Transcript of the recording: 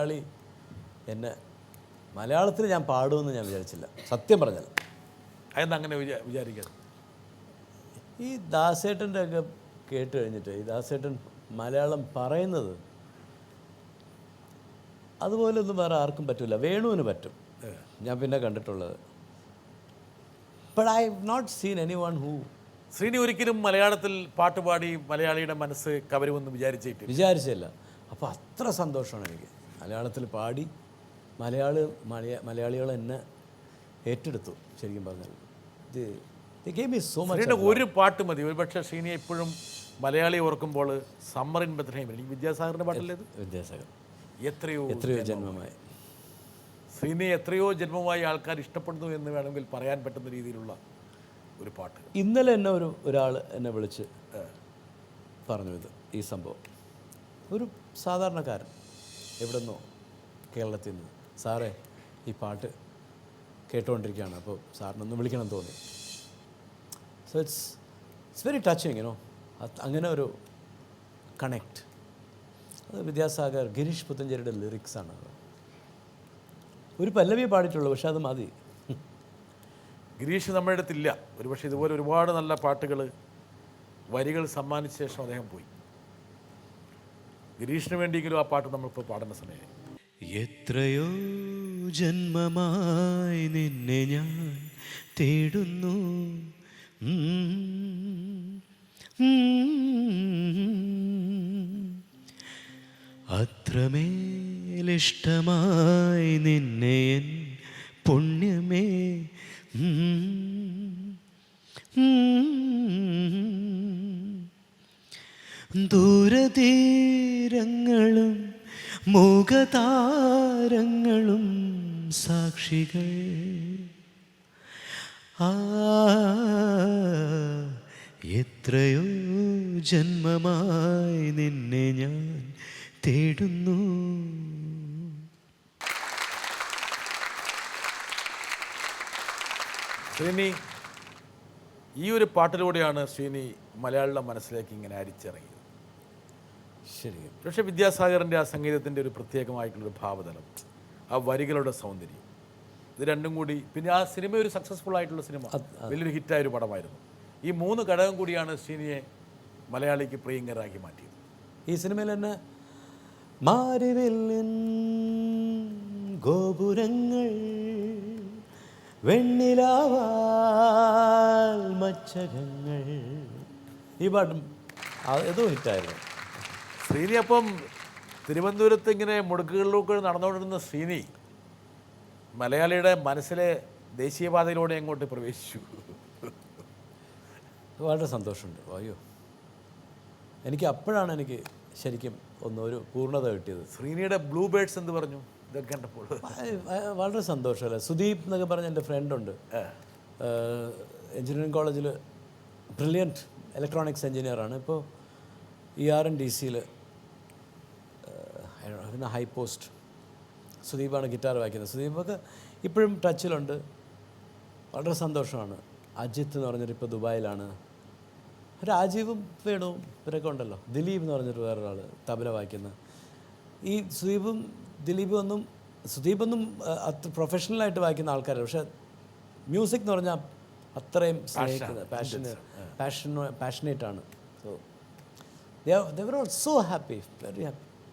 മലയാളി എന്നെ മലയാളത്തിൽ ഞാൻ പാടുമെന്ന് ഞാൻ വിചാരിച്ചില്ല. സത്യം പറഞ്ഞാൽ. അതെന്താ അങ്ങനെ വിചാ- വിചാരിക്കുന്നത് ഈ ദാസേട്ടന്റെ ഒക്കെ കേട്ട് കഴിഞ്ഞിട്ട് ഈ ദാസേട്ടൻ മലയാളം പറയുന്നത് അതുപോലൊന്നും വേറെ ആർക്കും പറ്റില്ല വേണുവിന് പറ്റും. ഞാൻ പിന്നെ കണ്ടിട്ടുള്ളത്. But I not seen anyone who Sreeni ഒരിക്കലും മലയാളത്തിൽ പാട്ടുപാടി മലയാളിയുടെ മനസ്സ് കവരുമെന്ന് വിചാരിച്ചിട്ട് വിചാരിച്ചില്ല. അപ്പോൾ അത്ര സന്തോഷമാണ് എനിക്ക്. മലയാളത്തിൽ പാടി മലയാളി മലയ മലയാളികൾ എന്നെ ഏറ്റെടുത്തു ശരിക്കും പറഞ്ഞാൽ. ഇത് ഗെയിം ഈസ് സോ മച്ച് ഒരു പാട്ട് മതി. ഒരുപക്ഷെ ശ്രീനി എപ്പോഴും മലയാളി ഓർക്കുമ്പോൾ സമ്മർ ഇൻ ബദ്രഹീം എനിക്ക് വിദ്യാസാഗറിന്റെ പാട്ടല്ലേ വിദ്യാസാഗർ. എത്രയോ എത്രയോ ജന്മമായി. ശ്രീനി എത്രയോ ജന്മമായി ആൾക്കാർ ഇഷ്ടപ്പെടുന്നു എന്ന് വേണമെങ്കിൽ പറയാൻ പറ്റുന്ന രീതിയിലുള്ള ഒരു പാട്ട്. ഇന്നലെ എന്നെ ഒരു ഒരാൾ എന്നെ വിളിച്ച് പറഞ്ഞു ഇത് ഈ സംഭവം. ഒരു സാധാരണക്കാരൻ. എവിടെ നിന്നോ കേരളത്തിൽ നിന്ന്. സാറേ ഈ പാട്ട് കേട്ടുകൊണ്ടിരിക്കുകയാണ് അപ്പോൾ സാറിനൊന്ന് വിളിക്കണം തോന്നി. So it's it's very touching you know അങ്ങനെ ഒരു കണക്ട് അത് വിദ്യാസാഗർ ഗിരീഷ് പുത്തഞ്ചേരിയുടെ ലിറിക്സാണ് അത്. ഒരു പല്ലവി പാടിയിട്ടുള്ളൂ പക്ഷെ അത് മതി. ഗിരീഷ് നമ്മുടെ അടുത്തില്ല. ഒരുപക്ഷെ ഇതുപോലെ ഒരുപാട് നല്ല പാട്ടുകൾ വരികൾ സമ്മാനിച്ച ശേഷം അദ്ദേഹം പോയി. ഗിരീഷിന് വേണ്ടിയെങ്കിലും ആ പാട്ട് നമ്മളിപ്പോൾ പാടുന്ന സമയം എത്രയോ ജന്മമായി നിന്നെ ഞാൻ തേടുന്നു. അത്രമേലിഷ്ടമായി നിന്നെ എൻ പുണ്യമേ. ഉം. മുഖതാരങ്ങളും സാക്ഷികൾ. ആ എത്രയോ ജന്മമായി നിന്നെ ഞാൻ തേടുന്നു. ശ്രീനി ഈ ഒരു പാട്ടിലൂടെയാണ് ശ്രീനി മലയാളിയുടെ മനസ്സിലേക്ക് ഇങ്ങനെ അരിച്ചിറങ്ങിയത്. ശരിക്കും പക്ഷേ വിദ്യാസാഗറിന്റെ ആ സംഗീതത്തിന്റെ ഒരു പ്രത്യേകമായിട്ടുള്ളൊരു ഭാവതലം ആ വരികളുടെ സൗന്ദര്യം ഇത് രണ്ടും കൂടി പിന്നെ ആ സിനിമ ഒരു സക്സസ്ഫുൾ ആയിട്ടുള്ള സിനിമ വലിയൊരു ഹിറ്റായ ഒരു പടമായിരുന്നു. ഈ മൂന്ന് ഘടകം കൂടിയാണ് ശ്രീനിയെ മലയാളിക്ക് പ്രിയങ്കരാക്കി മാറ്റിയത്. ഈ സിനിമയിൽ തന്നെ മാരിവില്ലിൻ ഗോപുരങ്ങൾ വെണ്ണിലാവാൽ മച്ചകങ്ങൾ. ഈ പാട്ടും ഏതോ ഹിറ്റായിരുന്നു. ശ്രീനി അപ്പം തിരുവനന്തപുരത്ത് ഇങ്ങനെ മുടുക്കുകളിലൂടെ നടന്നുകൊണ്ടിരുന്ന ശ്രീനി മലയാളിയുടെ മനസ്സിലെ ദേശീയപാതയിലൂടെ അങ്ങോട്ട് പ്രവേശിച്ചു? വളരെ സന്തോഷമുണ്ട്. അയ്യോ. എനിക്ക് അപ്പോഴാണ് എനിക്ക് ശരിക്കും ഒന്ന് ഒരു പൂർണത കിട്ടിയത്. ശ്രീനിയുടെ ബ്ലൂ ബേർഡ്സ് എന്ന് പറഞ്ഞു? ഇതൊക്കെ കണ്ടപ്പോൾ. വളരെ സന്തോഷമല്ലേ? സുദീപ് എന്നൊക്കെ പറഞ്ഞ എന്റെ ഫ്രണ്ടുണ്ട് എഞ്ചിനീയറിംഗ് കോളേജിൽ ബ്രില്യന്റ് ഇലക്ട്രോണിക്സ് എഞ്ചിനീയറാണ് ഇപ്പോൾ ഇ ആർ എൻ ഡി സിയിൽ പിന്നെ ഹൈ പോസ്റ്റ് സുദീപാണ് ഗിറ്റാർ വായിക്കുന്നത്. സുദീപൊക്കെ ഇപ്പോഴും ടച്ചിലുണ്ട് വളരെ സന്തോഷമാണ്. അജിത്ത് എന്ന് പറഞ്ഞൊരു ഇപ്പോൾ ദുബായിലാണ്. രാജീവും വേണുവും ഇവരൊക്കെ ഉണ്ടല്ലോ. ദിലീപ് എന്ന് പറഞ്ഞൊരു വേറൊരാൾ തബല വായിക്കുന്ന. ഈ സുദീപും ദിലീപും ഒന്നും സുദീപൊന്നും അത്ര പ്രൊഫഷണലായിട്ട് വായിക്കുന്ന ആൾക്കാരാണ് പക്ഷേ മ്യൂസിക് എന്ന് പറഞ്ഞാൽ അത്രയും സ്നേഹിക്കുന്നത് പാഷൻ പാഷൻ പാഷനേറ്റ് ആണ്. So they're all so happy very happy